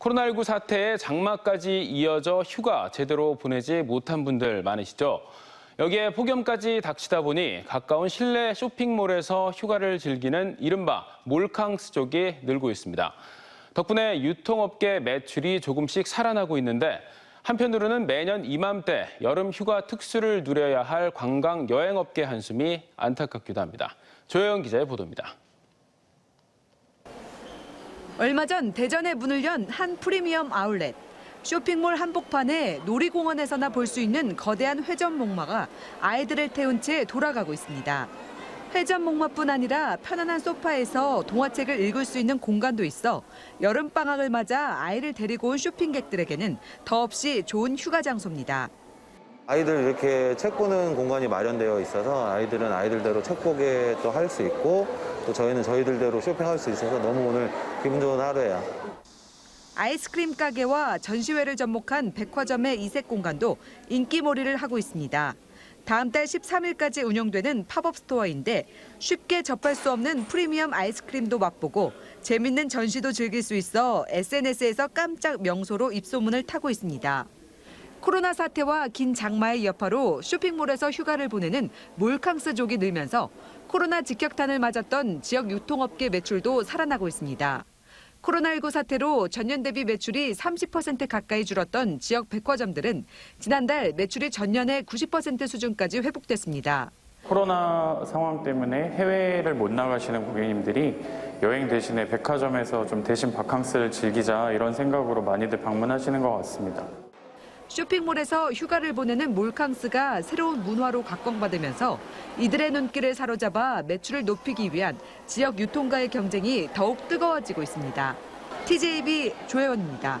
코로나19 사태에 장마까지 이어져 휴가 제대로 보내지 못한 분들 많으시죠? 여기에 폭염까지 닥치다 보니 가까운 실내 쇼핑몰에서 휴가를 즐기는 이른바 몰캉스족이 늘고 있습니다. 덕분에 유통업계 매출이 조금씩 살아나고 있는데 한편으로는 매년 이맘때 여름 휴가 특수를 누려야 할 관광 여행업계 한숨이 안타깝기도 합니다. 조혜영 기자의 보도입니다. 얼마 전 대전에 문을 연 한 프리미엄 아울렛. 쇼핑몰 한복판에 놀이공원에서나 볼 수 있는 거대한 회전 목마가 아이들을 태운 채 돌아가고 있습니다. 회전 목마뿐 아니라 편안한 소파에서 동화책을 읽을 수 있는 공간도 있어 여름방학을 맞아 아이를 데리고 온 쇼핑객들에게는 더없이 좋은 휴가 장소입니다. 아이들 이렇게 책 보는 공간이 마련되어 있어서 아이들은 아이들대로 책 보게 또 할 수 있고 또 저희는 저희들대로 쇼핑할 수 있어서 너무 오늘 기분 좋은 하루예요. 아이스크림 가게와 전시회를 접목한 백화점의 이색 공간도 인기몰이를 하고 있습니다. 다음 달 13일까지 운영되는 팝업 스토어인데 쉽게 접할 수 없는 프리미엄 아이스크림도 맛보고 재밌는 전시도 즐길 수 있어 SNS에서 깜짝 명소로 입소문을 타고 있습니다. 코로나 사태와 긴 장마의 여파로 쇼핑몰에서 휴가를 보내는 몰캉스족이 늘면서 코로나 직격탄을 맞았던 지역 유통업계 매출도 살아나고 있습니다. 코로나19 사태로 전년 대비 매출이 30% 가까이 줄었던 지역 백화점들은 지난달 매출이 전년의 90% 수준까지 회복됐습니다. 코로나 상황 때문에 해외를 못 나가시는 고객님들이 여행 대신에 백화점에서 좀 대신 바캉스를 즐기자 이런 생각으로 많이들 방문하시는 것 같습니다. 쇼핑몰에서 휴가를 보내는 몰캉스가 새로운 문화로 각광받으면서 이들의 눈길을 사로잡아 매출을 높이기 위한 지역 유통가의 경쟁이 더욱 뜨거워지고 있습니다. TJB 조혜원입니다.